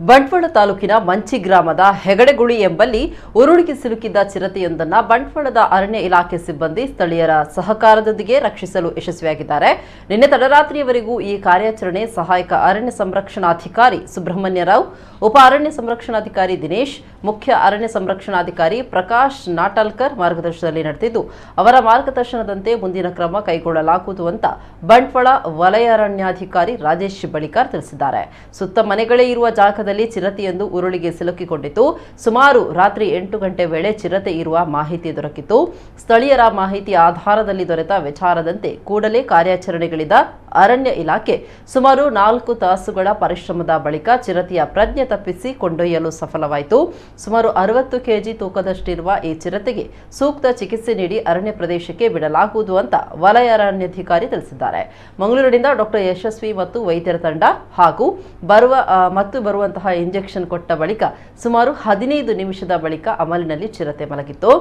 ಬಂಟ್ವಾಳ ತಾಲೂಕಿನ ಮಂಚಿ ಗ್ರಾಮದ ಹೆಗಡೆಗುಳಿ ಎಂಬಲ್ಲಿ ಉರುಳಿಗೆ ಸಿಲುಕಿದ್ದ ಚಿರತೆಯೊಂದನ್ನ ಬಂಟ್ವಾಳದ ಅರಣ್ಯ ಇಲಾಖೆ ಸಿಬ್ಬಂದಿ ಸ್ಥಳೀಯರ ಸಹಕಾರದೊಂದಿಗೆ ರಕ್ಷಿಸಲು ಯಶಸ್ವಿಯಾಗಿದ್ದಾರೆ. ನಿನ್ನೆ ತಡರಾತ್ರಿಯವರೆಗೂ ಈ ಕಾರ್ಯಾಚರಣೆ ಸಹಾಯಕ ಅರಣ್ಯ ಸಂರಕ್ಷಣಾಧಿಕಾರಿ ಸುಬ್ರಹ್ಮಣ್ಯರಾವ್ ಉಪ ಅರಣ್ಯ ಸಂರಕ್ಷಣಾಧಿಕಾರಿ ದಿನೇಶ್, ಮುಖ್ಯ ಅರಣ್ಯ ಸಂರಕ್ಷಣಾಧಿಕಾರಿ ಪ್ರಕಾಶ್ ನಾಟಲ್ಕರ್ ಮಾರ್ಗದರ್ಶನದಲ್ಲಿ ನಡೆದಿದ್ದು, ಅವರ ಮಾರ್ಗದರ್ಶನದಂತೆ ಮುಂದಿನ ಕ್ರಮ ಕೈಗೊಳ್ಳಲಾಗುವುದು ಅಂತ ಬಂಟ್ವಾಳ ವಲಯ ಅರಣ್ಯಾಧಿಕಾರಿ ರಾಜೇಶ್ ಬಳಿಕಾರ್ ತಿಳಿಸಿದ್ದಾರೆ. ಸುತ್ತ ಮನೆಗಳೇ ಇರುವ ಜಾಗದಲ್ಲಿ ಚಿರತೆಯೊಂದು ಉರುಳಿಗೆ ಸಿಲುಕಿಕೊಂಡಿತ್ತು. ಸುಮಾರು ರಾತ್ರಿ ಎಂಟು ಗಂಟೆ ವೇಳೆ ಚಿರತೆ ಇರುವ ಮಾಹಿತಿ ದೊರಕಿತು ಸ್ಥಳೀಯರ ಮಾಹಿತಿ ಆಧಾರದಲ್ಲಿ ದೊರೆತ ವಿಚಾರದಂತೆ ಕೂಡಲೇ ಕಾರ್ಯಾಚರಣೆಗಳಿದ ಅರಣ್ಯ ಇಲಾಖೆ ಸುಮಾರು ನಾಲ್ಕು ತಾಸುಗಳ ಪರಿಶ್ರಮದ ಬಳಿಕ ಚಿರತೆಯ ಪ್ರಜ್ಞೆ ತಪ್ಪಿಸಿ ಕೊಂಡೊಯ್ಯಲು ಸಫಲವಾಯಿತು. ಸುಮಾರು ಅರವತ್ತು ಕೆಜಿ ತೂಕದಷ್ಟಿರುವ ಈ ಚಿರತೆಗೆ ಸೂಕ್ತ ಚಿಕಿತ್ಸೆ ನೀಡಿ ಅರಣ್ಯ ಪ್ರದೇಶಕ್ಕೆ ಬಿಡಲಾಗುವುದು ಅಂತ ವಲಯ ಅರಣ್ಯಾಧಿಕಾರಿ ತಿಳಿಸಿದ್ದಾರೆ. ಮಂಗಳೂರಿನಿಂದ ಡಾಕ್ಟರ್ ಯಶಸ್ವಿ ಮತ್ತು ವೈದ್ಯರ ತಂಡ ಹಾಗೂ ಬರುವ ಮತ್ತು ಬರುವಂತಹ ಇಂಜೆಕ್ಷನ್ ಕೊಟ್ಟ ಬಳಿಕ ಸುಮಾರು ಹದಿನೈದು ನಿಮಿಷದ ಬಳಿಕ ಅಮಲಿನಲ್ಲಿ ಚಿರತೆ ಮಲಗಿತ್ತು.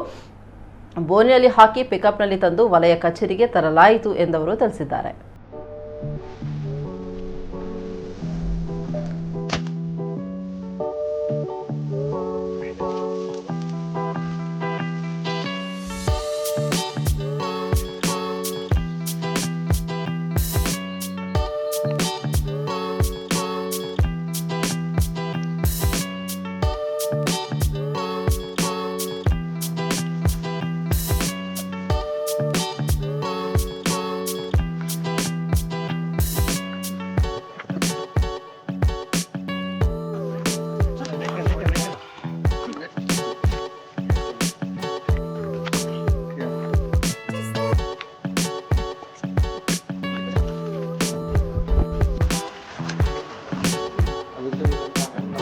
ಬೋನಿಯಲ್ಲಿ ಹಾಕಿ ಪಿಕಪ್ನಲ್ಲಿ ತಂದು ವಲಯ ಕಚೇರಿಗೆ ತರಲಾಯಿತು ಎಂದವರು ತಿಳಿಸಿದ್ದಾರೆ. Thank you.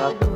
ครับ